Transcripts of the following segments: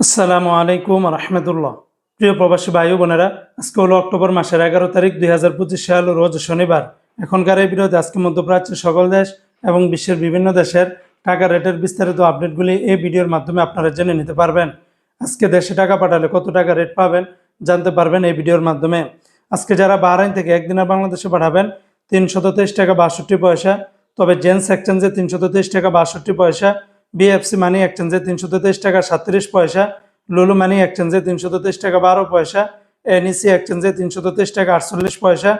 আসসালামু আলাইকুম রহমতুল্লাহ। প্রিয় প্রবাসী ভাই বোনেরা, আজকে হলো অক্টোবর মাসের এগারো তারিখ দুই হাজার পঁচিশ সাল, রোজ শনিবার। এখনকার এই বিরোধে আজকে মধ্যপ্রাচ্যের সকল দেশ এবং বিশ্বের বিভিন্ন দেশের টাকা রেটের বিস্তারিত আপডেটগুলি এই ভিডিওর মাধ্যমে আপনারা জেনে নিতে পারবেন। আজকে দেশে টাকা পাঠালে কত টাকা রেট পাবেন জানতে পারবেন এই ভিডিওর মাধ্যমে। আজকে যারা বাহরাইন থেকে একদিনের বাংলাদেশে পাঠাবেন, তিনশত তেইশ টাকা বাষট্টি পয়সা, তবে জেন্টস এক্সচেঞ্জে তিনশত তেইশ টাকা বাষট্টি পয়সা বিএফসি মানি এক্সচেঞ্জে তিনশো তেইশ টাকা সাতত্রিশ পয়সা। লুলু মানি এক্সচেঞ্জে তিনশো তেইশ টাকা, বারো পয়সা। এনইসি এক্সচেঞ্জে তিনশো তেইশ টাকা, আটচল্লিশ পয়সা।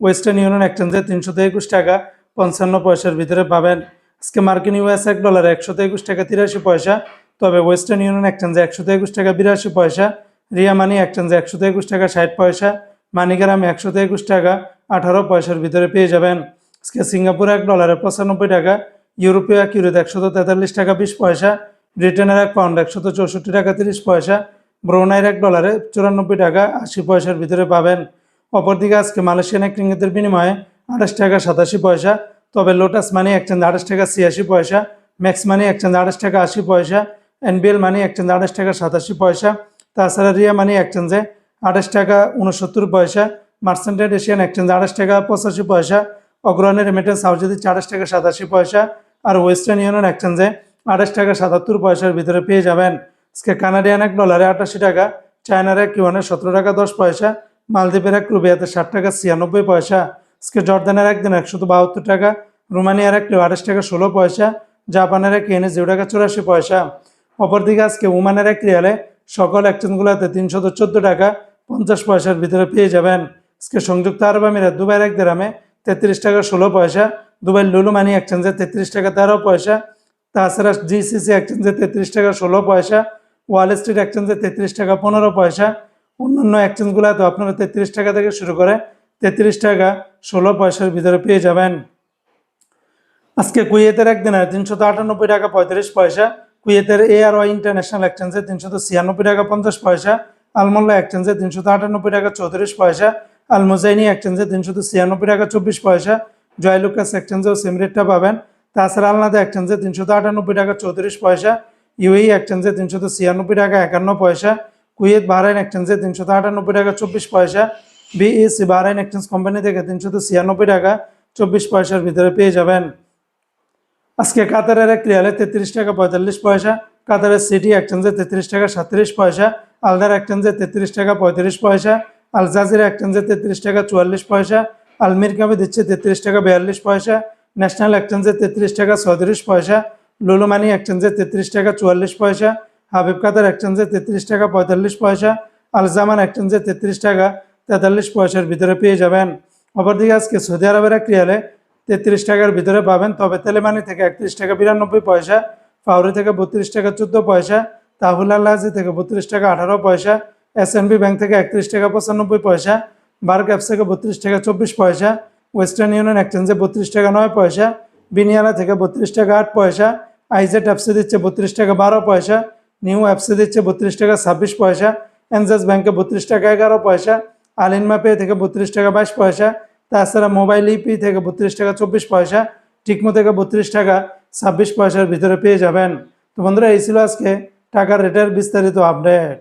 ওয়েস্টার্ন ইউনিয়ন এক্সচেঞ্জে তিনশত একুশ টাকা, পঞ্চান্ন পয়সার ভিতরে পাবেন। আজকে মার্কিন ইউএস এক ডলার একশত একুশ টাকা, তিরাশি পয়সা। তবে ওয়েস্টার্ন ইউনিয়ন এক্সচেঞ্জে একশত একুশ টাকা, বিরাশি পয়সা। রিয়া মানি এক্সচেঞ্জে একশত একুশ টাকা, ষাট পয়সা। মানিগ্রামে একশত একুশ টাকা, আঠারো পয়সার ভিতরে পেয়ে যাবেন। আজকে সিঙ্গাপুর এক ডলারে পঁচানব্বই টাকা ইউরোপীয় এক ইউরোতে একশত তেতাল্লিশ টাকা বিশ পয়সা, ব্রিটেনের এক পাউন্ড একশত চৌষট্টি টাকা তিরিশ পয়সা, ব্রোনাইয়ের এক ডলারে চুরানব্বই টাকা আশি পয়সার ভিতরে পাবেন। অপরদিকে আজকে মালয়েশিয়ান এক রিঙ্গিতের বিনিময়ে আঠাশ টাকা সাতাশি পয়সা, তবে লোটাস মানি এক একচেঞ্জ আঠাশ টাকা ছিয়াশি পয়সা, ম্যাক্স মানি এক একচেঞ্জ আঠাশ টাকা আশি পয়সা, এনবিএল মানি এক একচেঞ্জ আঠাশ টাকা সাতাশি পয়সা, তাছাড়া রিয়া মানি একচেঞ্জে আঠাশ টাকা উনসত্তর পয়সা মার্সেন্টেড এশিয়ান এক একচেঞ্জ আঠাশ টাকা পঁচাশি পয়সা অগ্রহণের রেমিটেন্স হাউস আঠাশ টাকা সাতাশি পয়সা আর ওয়েস্টার্ন ইউনিয়ন এক্সচেঞ্জে আঠাশ টাকা সাতাত্তর পয়সার ভিতরে পেয়ে যাবেন। আজকে কানাডিয়ান এক ডলারে আটাশি টাকা চায়নার এক ইউয়ানে সতেরো টাকা দশ পয়সা মালদ্বীপের এক রুবিয়াতে ষাট টাকা ছিয়ানব্বই পয়সা। আজকে জর্দানের একদিন একশত বাহাত্তর টাকা রোমানিয়ার এক আঠাশ টাকা ষোলো পয়সা জাপানের এক এনে জিরো টাকা চুরাশি পয়সা। অপরদিকে আজকে ওমানের এক রিয়ালে সকল এক্সচেঞ্জগুলোতে তিনশত চোদ্দ টাকা পঞ্চাশ পয়সার ভিতরে পেয়ে যাবেন। আজকে সংযুক্ত আরব আমিরাত দুবাইয়ের এক দেরামে তেত্রিশ টাকা ষোলো পয়সা দুবাই লুলু মানি এক্সচেঞ্জে তেত্রিশ টাকা তেরো পয়সা, তাছাড়া জিসিসি এক্সচেঞ্জে তেত্রিশ টাকা ষোলো পয়সা ওয়াল স্ট্রিট এক্সচেঞ্জে তেত্রিশ টাকা পনেরো পয়সা, অন্যান্য এক্সচেঞ্জগুলোতে আপনারা তেত্রিশ টাকা থেকে শুরু করে তেত্রিশ টাকা ষোলো পয়সার ভিতরে পেয়ে যাবেন। আজকে কুয়েতের একদিনে তিনশত আটানব্বই টাকা পঁয়ত্রিশ পয়সা, কুয়েতের এ আর ওয়াই ইন্টারন্যাশনাল এক্সচেঞ্জে তিনশত ছিয়ানব্বই টাকা পঞ্চাশ পয়সা, আলমোল্লা এক্সচেঞ্জে তিনশত আটানব্বই টাকা চৌত্রিশ পয়সা, আলমোজাইনি এক্সচেঞ্জে তিনশত ছিয়ানব্বই টাকা চব্বিশ পয়সা জয়লুকাস এক্সচেঞ্জেও সেম রেটটা পাবেন। তাছাড়া আলনাদা এক্সচেঞ্জে তিনশত আটানব্বই টাকা চৌত্রিশ পয়সা ইউই এক্সচেঞ্জে তিনশত ছিয়ানব্বই টাকা একান্ন পয়সা, কুয়েত বাহরাইন এক্সচেঞ্জে তিনশত আটানব্বই টাকা চব্বিশ পয়সা বিএসসি বাহরাইন এক্সচেঞ্জ কোম্পানি থেকে তিনশত ছিয়ানব্বই টাকা চব্বিশ পয়সার ভিতরে পেয়ে যাবেন। আজকে কাতারের এক রিয়ালে তেত্রিশ টাকা পঁয়তাল্লিশ পয়সা, কাতারের সিটি এক্সচেঞ্জে তেত্রিশ টাকা সাতত্রিশ পয়সা, আলদার এক্সচেঞ্জে তেত্রিশ টাকা পঁয়ত্রিশ পয়সা, আল জাজিরা এক্সচেঞ্জে তেত্রিশ টাকা চুয়াল্লিশ পয়সা আলমির কাপে দিচ্ছে তেত্রিশ টাকা বিয়াল্লিশ পয়সা, ন্যাশনাল এক্সচেঞ্জে তেত্রিশ টাকা ছয়ত্রিশ পয়সা লুলু মানি এক্সচেঞ্জে তেত্রিশ টাকা চুয়াল্লিশ পয়সা, হাবিব কাতার এক্সচেঞ্জে তেত্রিশ টাকা পঁয়তাল্লিশ পয়সা, আলজামান এক্সচেঞ্জে তেত্রিশ টাকা তেতাল্লিশ পয়সার ভিতরে পেয়ে যাবেন। অপরদিকে আজকে সৌদি আরবের এক রিয়ালে তেত্রিশ টাকার ভিতরে পাবেন। তবে তেলেমানি থেকে একত্রিশ টাকা বিরানব্বই পয়সা, ফাউরি থেকে বত্রিশ টাকা চোদ্দ পয়সা, তাহুল আল্লাহাজি থেকে বত্রিশ টাকা আঠারো পয়সা, এস ব্যাংক থেকে একত্রিশ টাকা পঁচানব্বই পয়সা বার্ক অ্যাপস থেকে বত্রিশ টাকা চব্বিশ পয়সা ওয়েস্টার্ন ইউনিয়ন এক্সচেঞ্জে বত্রিশ টাকা নয় পয়সা বিনিয়ালা থেকে বত্রিশ টাকা আট পয়সা আইজেট অ্যাপসে দিচ্ছে বত্রিশ টাকা বারো পয়সা নিউ অ্যাপসে দিচ্ছে বত্রিশ টাকা ছাব্বিশ পয়সা এনজাস ব্যাংকে বত্রিশ টাকা এগারো পয়সা আলিনমা পে থেকে বত্রিশ টাকা বাইশ পয়সা, তাছাড়া মোবাইল ইপি থেকে বত্রিশ টাকা চব্বিশ পয়সা টিকমো থেকে বত্রিশ টাকা ছাব্বিশ পয়সার ভিতরে পেয়ে যাবেন। তো বন্ধুরা, এই ছিল আজকে টাকার রেটের বিস্তারিত আপডেট